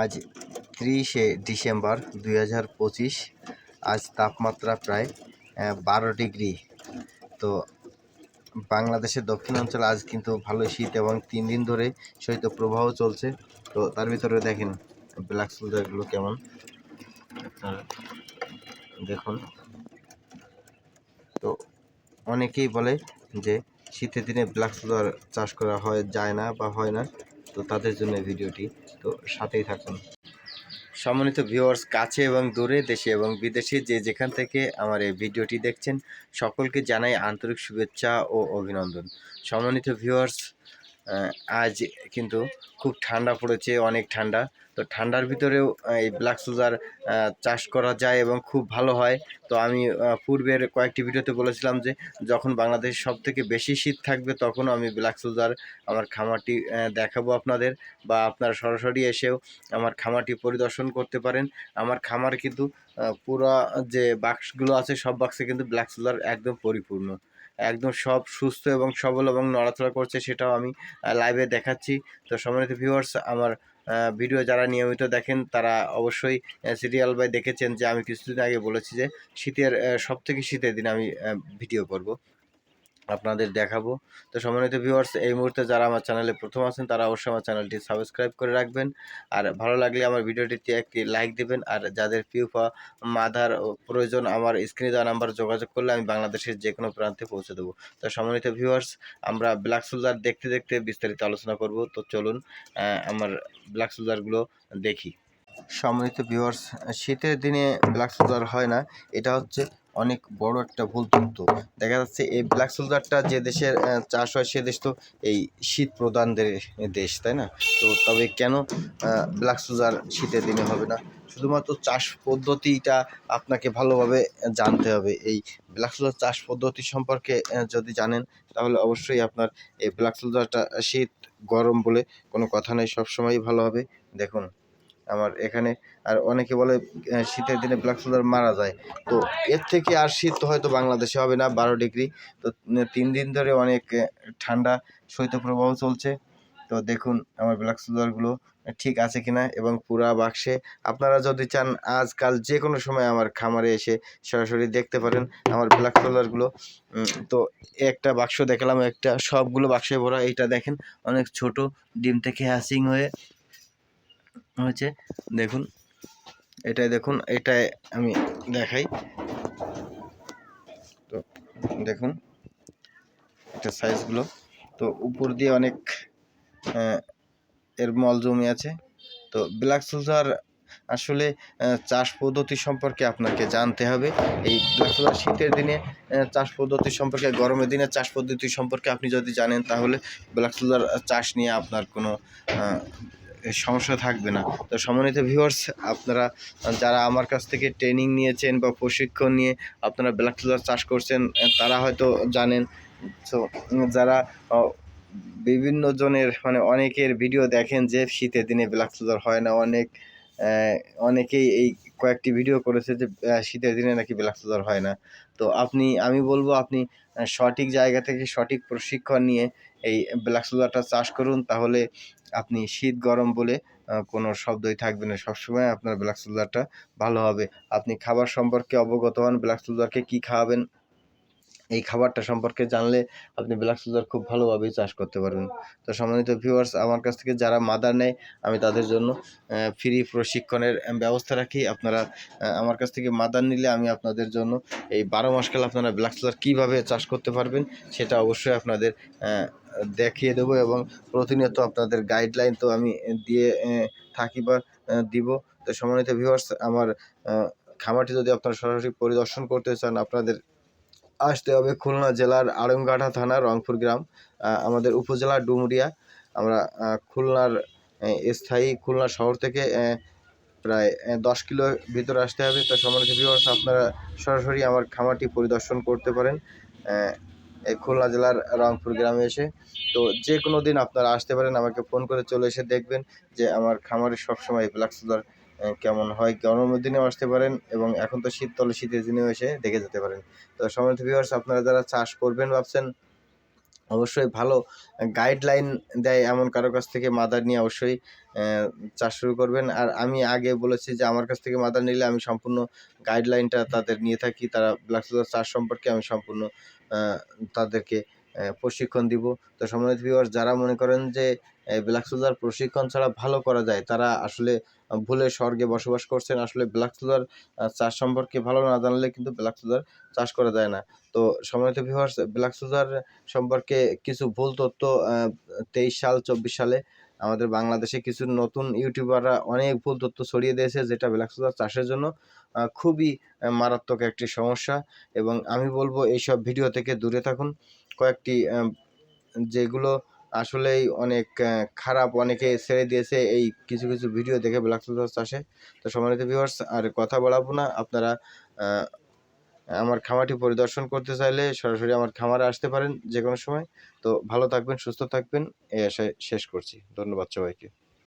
আজ ত্রিশে ডিসেম্বর দুই হাজার পঁচিশ। আজ তাপমাত্রা প্রায় বারো ডিগ্রি। তো বাংলাদেশের দক্ষিণাঞ্চল আজ কিন্তু ভালো শীত এবং তিন দিন ধরে শৈত্য প্রবাহ চলছে। তো তার ভিতরে দেখেন, ব্ল্যাক সোলজারগুলো কেমন? দেখুন। তো অনেকেই বলে যে শীতের দিনে ব্ল্যাক সোলার চাষ করা হয়, যায় না বা হয় না। তো তাদের জন্য ভিডিওটি। তো সাথেই থাকুন। সম্মানিত ভিউয়ার্স কাছে এবং দূরে, দেশে এবং বিদেশে যে যেখান থেকে আমার এই ভিডিওটি দেখছেন, সকলকে জানাই আন্তরিক শুভেচ্ছা ও অভিনন্দন। সম্মানিত ভিউয়ার্স আজ কিন্তু খুব ঠান্ডা পড়েছে, অনেক ঠান্ডা। তো ঠান্ডার ভিতরেও এই ব্ল্যাক সুগার চাষ করা যায় এবং খুব ভালো হয়। তো আমি পূর্বের কয়েকটি ভিডিওতে বলেছিলাম যে, যখন বাংলাদেশ সব থেকে বেশি শীত থাকবে তখন আমি ব্ল্যাক সুগার আমার খামারটি দেখাবো আপনাদের বা আপনারা সরাসরি এসেও আমার খামারটি পরিদর্শন করতে পারেন। আমার খামার কিন্তু পুরা যে বাক্সগুলো আছে, সব বাক্সে কিন্তু ব্ল্যাক সুগার একদম পরিপূর্ণ। একদম সব সুস্থ এবং সবল এবং নড়াচড়া করছে সেটাও আমি লাইভে দেখাচ্ছি। তো সম্মানিত ভিউয়ার্স আমার ভিডিও যারা নিয়মিত দেখেন, তারা অবশ্যই সিরিয়াল বাই দেখেছেন যে আমি কিছুদিন আগে বলেছি যে শীতের সব থেকে শীতের দিন আমি ভিডিও করব। আপনাদের দেখাবো। তো সম্মানিত ভিউয়ার্স এই মুহূর্তে যারা আমার চ্যানেলে প্রথম আছেন, তারা অবশ্যই আমার চ্যানেলটি সাবস্ক্রাইব করে রাখবেন। আর ভালো লাগলে আমার ভিডিওটিতে একটি লাইক দিবেন। আর যাদের পিউপা, মাদার প্রয়োজন, আমার স্ক্রিনে দেওয়া নাম্বার যোগাযোগ করলে আমি বাংলাদেশের যে কোনো প্রান্তে পৌঁছে দেবো। তো সম্মানিত ভিউয়ার্স আমরা ব্ল্যাক সোলজার দেখতে দেখতে বিস্তারিত আলোচনা করব। তো চলুন আমার ব্ল্যাক সোলজারগুলো দেখি। সম্মানিত ভিউয়ার্স শীতের দিনে ব্ল্যাক সোলজার হয় না। এটা হচ্ছে অনেক বড় একটা ভুল তথ্য। দেখা যাচ্ছে এই ব্ল্যাক সোলজারটা যে দেশের চাষ হয় সে দেশ তো এই শীত প্রধানদের দেশ, তাই না? তো তবে কেন ব্ল্যাক সোলজার শীতের দিনে হবে না? শুধুমাত্র চাষ পদ্ধতিটা আপনাকে ভালোভাবে জানতে হবে। এই ব্ল্যাক সোলজার চাষ পদ্ধতি সম্পর্কে যদি জানেন, তাহলে অবশ্যই আপনার এই ব্ল্যাক সোলজারটা শীত গরম বলে কোনো কথা নেই, সবসময়ই ভালো হবে। দেখুন। আমার এখানে। আর অনেকে বলে শীতের দিনে ব্ল্যাক সোলজার মারা যায়। তো এর থেকে আর শীত তো হয়তো বাংলাদেশে হবে না, বারো ডিগ্রি। তো তিন দিন ধরে অনেক ঠান্ডা শৈত্যপ্রবাহ চলছে। তো দেখুন, আমার ব্ল্যাক সোলজারগুলো ঠিক আছে কিনা এবং পুরা বাক্সে। আপনারা যদি চান আজকাল যে কোনো সময় আমার খামারে এসে সরাসরি দেখতে পারেন আমার ব্ল্যাক সোলজারগুলো তো একটা বাক্স দেখালাম, একটা সবগুলো বাক্সে ভরা। এইটা দেখেন, অনেক ছোট, ডিম থেকে হ্যাসিং হয়ে হয়েছে। দেখুন, এটাই দেখুন, এটাই আমি দেখাই। তো দেখুন, এটা সাইজগুলো তো উপর দিয়ে অনেক এর মল জমে আছে। তো ব্ল্যাক সোলজার আসলে চাষ পদ্ধতি সম্পর্কে আপনাকে জানতে হবে। এই ব্ল্যাক শীতের দিনে চাষ পদ্ধতি সম্পর্কে, গরমের দিনে চাষ পদ্ধতি সম্পর্কে আপনি যদি জানেন, তাহলে ব্ল্যাক সোলজার চাষ নিয়ে আপনার কোনো সমস্যা থাকবে না। তো সমন্বিত ভিউয়ার্স আপনারা, যারা আমার কাছ থেকে ট্রেনিং নিয়েছেন বা প্রশিক্ষণ নিয়ে আপনারা ব্ল্যাক সোলজার চাষ করছেন তারা হয়তো জানেন। তো যারা বিভিন্ন জনের মানে অনেকের ভিডিও দেখেন যে শীতের দিনে ব্ল্যাক সোলজার হয় না। অনেক অনেকেই এই কয়েকটি ভিডিও করেছে যে শীতের দিনে নাকি ব্ল্যাক সোলজার হয় না। তো আপনি, আমি বলব আপনি সঠিক জায়গা থেকে সঠিক প্রশিক্ষণ নিয়ে এই ব্ল্যাক সোলজারটা চাষ করুন। তাহলে আপনি শীত গরম বলে কোনো শব্দই থাকবে না। সবসময় আপনার ব্ল্যাক সোলজারটা ভালো হবে। আপনি খাবার সম্পর্কে অবগত হন, ব্ল্যাক সোলজারকে কী খাওয়াবেন? এই খাবারটা সম্পর্কে জানলে আপনি ব্ল্যাক সোলজার খুব ভালোভাবেই চাষ করতে পারবেন। তো সম্মানিত ভিউয়ার্স আমার কাছ থেকে যারা মাদার নেয়, আমি তাদের জন্য ফ্রি প্রশিক্ষণের ব্যবস্থা রাখি। আপনারা আমার কাছ থেকে মাদার নিলে আমি আপনাদের জন্য এই বারো মাসকাল আপনারা ব্ল্যাক সোলজার কীভাবে চাষ করতে পারবেন, সেটা অবশ্যই আপনাদের দেখিয়ে দেবো এবং প্রতিনিয়ত আপনাদের গাইডলাইন তো আমি দিয়ে থাকি বা দিব। তো সম্মানিত ভিউয়ার্স আমার খামারটি যদি আপনারা সরাসরি পরিদর্শন করতে চান, আপনাদের আসতে হবে খুলনা জেলার আড়ংঘাটা থানা রংপুর গ্রাম আমাদের উপজেলা ডুমুরিয়া। আমরা খুলনার স্থায়ী খুলনা শহর থেকে প্রায় দশ কিলো ভিতরে আসতে হবে। তো সম্মানিত আপনারা সরাসরি আমার খামারটি পরিদর্শন করতে পারেন এই খুলনা জেলার রংপুর গ্রামে এসে। তো যে কোনো দিন আপনারা আসতে পারেন, আমাকে ফোন করে চলে এসে দেখবেন যে আমার খামারে সবসময় ব্ল্যাক সোলার কেমন হয়, গরমের দিনেও আসতে পারেন এবং এখন তো শীত তলে শীতের দিনেও এসে দেখে যেতে পারেন। তো সম্মানিত ভিউয়ার্স আপনারা যারা চাষ করবেন ভাবছেন, অবশ্যই ভালো গাইডলাইন দেয় এমন কারও কাছ থেকে মাদার নিয়ে অবশ্যই চাষ শুরু করবেন। আর আমি আগে বলেছি যে আমার কাছ থেকে মাদার নিলে আমি সম্পূর্ণ গাইডলাইনটা তাদের নিয়ে থাকি, তারা ব্ল্যাক সুগার চাষ সম্পর্কে আমি সম্পূর্ণ তাদেরকে প্রশিক্ষণ দিব। তো সম্মানিত ভিউয়ার্স যারা মনে করেন যে ব্ল্যাক সোলজার প্রশিক্ষণ ছাড়া ভালো করা যায়, তারা আসলে ভুলে স্বর্গে বসবাস করছেন। আসলে ব্ল্যাক সুগার চাষ সম্পর্কে ভালো না জানলে কিন্তু ব্ল্যাক সুগার চাষ করা যায় না। তো সম্মানিত ভিউয়ার্স ব্ল্যাক সুগার সম্পর্কে কিছু ভুল তথ্য তেইশ সাল, চব্বিশ সালে আমাদের বাংলাদেশে কিছু নতুন ইউটিউবাররা অনেক ভুল তথ্য ছড়িয়ে দিয়েছে, যেটা ব্ল্যাক সুগার চাষের জন্য খুবই মারাত্মক একটি সমস্যা। এবং আমি বলব এইসব ভিডিও থেকে দূরে থাকুন। কয়েকটি যেগুলো আসলেই অনেক খারাপ অনেকে ছেড়ে দিয়েছে এই কিছু কিছু ভিডিও দেখে ব্ল্যাক সুগার চাষে। তো সম্মানিত ভিউয়ার্স আর কথা বলাবো না। আপনারা আমার খামারটি পরিদর্শন করতে চাইলে সরাসরি আমার খামারে আসতে পারেন যে কোনো সময়। তো ভালো থাকবেন, সুস্থ থাকবেন, এই আশায় শেষ করছি। ধন্যবাদ সবাইকে।